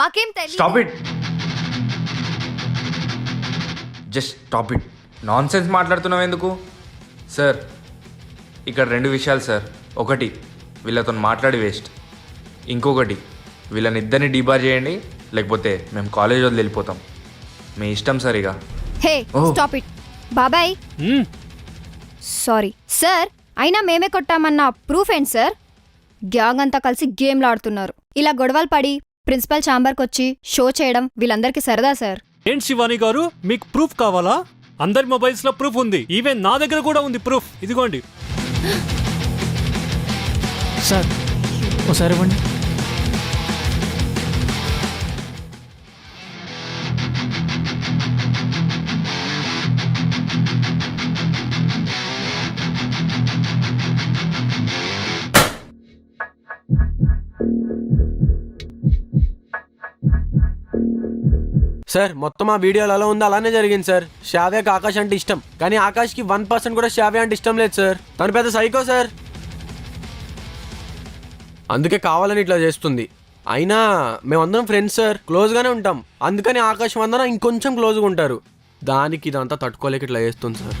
మాకేం తెలియదు stop it just stop it nonsense మాట్లాడుతున్నావు ఎందుకు? సార్ ఇక్కడ రెండు విషయాలు సార్ ఒకటి వీళ్ళతో మాట్లాడి వేస్ట్ ఇంకొకటి వీళ్ళని ఇద్దరిని డీబార్ చేయండి లేకపోతే మేము కాలేజ్ వదిలి వెళ్ళిపోతాం. మీ ఇష్టం సార్ ఇక. Hey oh. స్టాప్ ఇట్ బాబాయ్. సారీ సార్ అయినా మేమే కొట్టామన్న ప్రూఫ్ ఏంటి సార్ గ్యాంగ్ అంతా కలిసి గేమ్లు ఆడుతున్నారు. ఇలా గొడవలు పడి ప్రిన్సిపల్ ఛాంబర్కి వచ్చి షో చేయడం వీళ్ళందరికీ సరదా సార్. ఏంటి శివాని గారు? మీకు ప్రూఫ్ కావాలా? అందరి మొబైల్స్లో ప్రూఫ్ ఉంది. ఈవెన్ నా దగ్గర కూడా ఉంది ప్రూఫ్. ఇదిగోండి. సార్ ఒకసారి ఇవ్వండి. సార్ మొత్తం ఆ వీడియోలో అలా ఉంది అలానే జరిగింది సార్. షావ్యాకి ఆకాష్ అంటే ఇష్టం. కానీ ఆకాష్కి వన్ పర్సెంట్ కూడా షావ్య అంటే ఇష్టం లేదు సార్. తను పెద్ద సైకో సార్. అందుకే కావాలని ఇట్లా చేస్తుంది. అయినా మేమందరం ఫ్రెండ్స్ సార్ క్లోజ్గానే ఉంటాం. అందుకని ఆకాశం వందన ఇంకొంచెం క్లోజ్గా ఉంటారు. దానికి ఇదంతా తట్టుకోలేక ఇట్లా చేస్తుంది sir.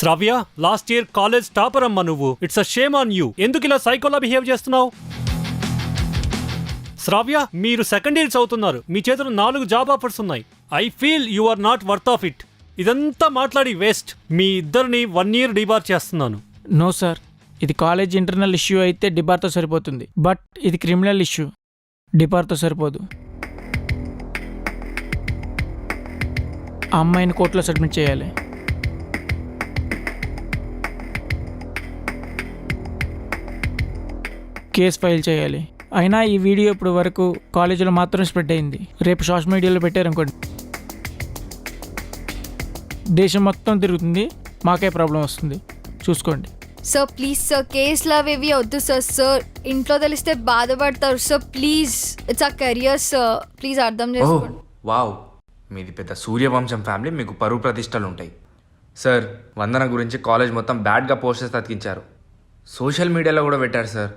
Sravya last year college topper అమ్మా నువ్వు. It's a shame on you ఎందుకు ఇలా సైకోలా బిహేవ్ చేస్తున్నావు? శ్రావ్య మీరు సెకండ్ ఇయర్ చదువుతున్నారు. మీ చేతిలో నాలుగు జాబ్ ఆఫర్స్ ఉన్నాయి. I feel you are not worth of it ఇదంతా మాట్లాడి వేస్ట్ మీ ఇద్దరిని వన్ ఇయర్ డిబార్ చేస్తున్నాను. నో సార్ ఇది కాలేజ్ ఇంటర్నల్ ఇష్యూ అయితే డిబార్తో సరిపోతుంది. బట్ ఇది క్రిమినల్ ఇష్యూ డిబార్తో సరిపోదు. ఆ అమ్మాయిని కోర్టులో సబ్మిట్ చేయాలి. కేసు ఫైల్ చేయాలి. అయినా ఈ వీడియో ఇప్పుడు వరకు కాలేజీలో మాత్రం స్ప్రెడ్ అయింది. రేపు సోషల్ మీడియాలో పెట్టారనుకోండి. దేశం మొత్తం తిరుగుతుంది. మాకే ప్రాబ్లం వస్తుంది. చూసుకోండి. సార్ ప్లీజ్ సార్ కేసులు అవి ఇవి వద్దు సార్ సార్ ఇంట్లో తెలిస్తే బాధపడతారు. Sir please it's a career sir please అర్థం ఓ చేసుకోండి. వావ్. మీది పెద్ద సూర్యవంశం ఫ్యామిలీ మీకు పరువు ప్రతిష్టలు ఉంటాయి. సార్ వందన గురించి కాలేజ్ మొత్తం బ్యాడ్గా పోస్టర్స్ అతికించారు సోషల్ మీడియాలో కూడా పెట్టారు సార్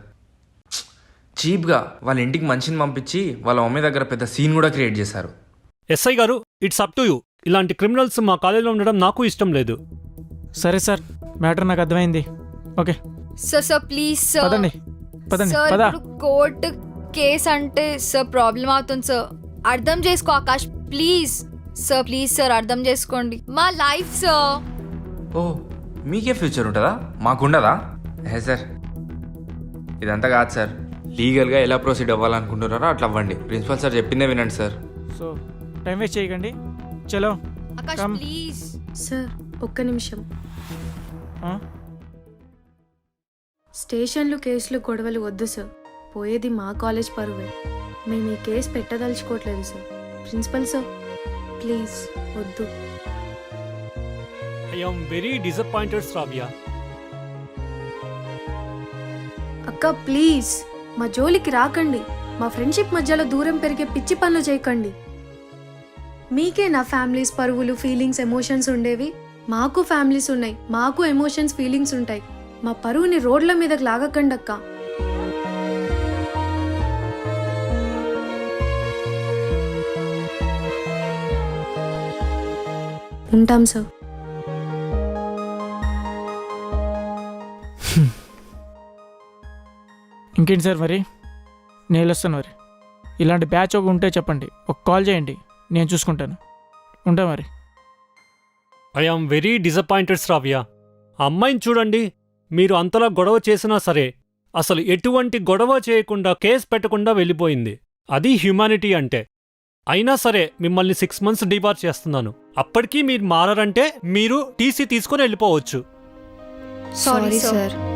చీప్గా వాళ్ళ ఇంటికి మనిషిని పంపించి వాళ్ళ మమ్మీ దగ్గర పెద్ద సీన్ కూడా క్రియేట్ చేశారు. ఎస్ఐ గారు ఇట్స్ అప్ టు యూ. ఇలాంటి క్రిమినల్స్ మా కాలేజీలో ఉండడం నాకు ఇష్టం లేదు. సరే సార్ మ్యాటర్ నాకు అర్థమైంది. Okay. Sir sir please sir. పదండి పదండి సార్ పదా. ఇప్పుడు కోర్టు కేసు అంటే సార్ ప్రాబ్లం అవుతుంది సార్. అర్థం చేసుకో Akash please. Sir please sir అర్థం చేసుకోండి. మా లైఫ్ సార్. ఓ మీకే ఫ్యూచర్ ఉంటుందా? మాకుండదా? ఏ సార్. ఇదంతా కాదు సార్. లీగల్గా ఎలా ప్రొసీడ్ అవ్వాలనుకుంటున్నారో అట్లా అవ్వండి. ప్రిన్సిపల్ సార్ చెప్పిందే వినండి సార్. సో టైం వేస్ట్ చేయకండి. చలో ఆకాష్. ప్లీజ్. సార్ ఒక్క నిమిషం. ఆ? స్టేషన్లు కేసులు గొడవలు వద్దు సార్. పోయేది మా కాలేజ్ పరువే. మేము ఈ కేసు పెట్టదలుచుకోవట్లేదు సార్. ప్రిన్సిపల్ సార్ ప్లీజ్ వద్దు. I am very disappointed Sravya. అక్క ప్లీజ్. మా జోలికి రాకండి. మా ఫ్రెండ్షిప్ మధ్యలో దూరం పెరిగే పిచ్చి పనులు చేయకండి. మీకే నా ఫ్యామిలీస్ పరువులు ఫీలింగ్స్ ఎమోషన్స్ ఉండేవి. మాకు ఫ్యామిలీస్ ఉన్నాయి. మాకు ఎమోషన్స్ ఫీలింగ్స్ ఉంటాయి. మా పరువుని రోడ్ల మీదకి లాగకండి అక్క. ఉంటాం సార్. ఇంకేంటి సార్ మరి? నేను వస్తాను మరి. ఇలాంటి బ్యాచ్ ఒక ఉంటే చెప్పండి. ఒక కాల్ చేయండి. నేను చూసుకుంటాను. ఉంటా మరి. I am very disappointed Sravya. ఆ అమ్మాయిని చూడండి. మీరు అంతలా గొడవ చేసినా సరే అసలు ఎటువంటి గొడవ చేయకుండా కేసు పెట్టకుండా వెళ్ళిపోయింది. అది హ్యుమానిటీ అంటే. అయినా సరే మిమ్మల్ని సిక్స్ మంత్స్ డిబార్ చేస్తున్నాను. అప్పటికీ మీరు మారరంటే మీరు టీసీ తీసుకుని వెళ్ళిపోవచ్చు. Sorry sir.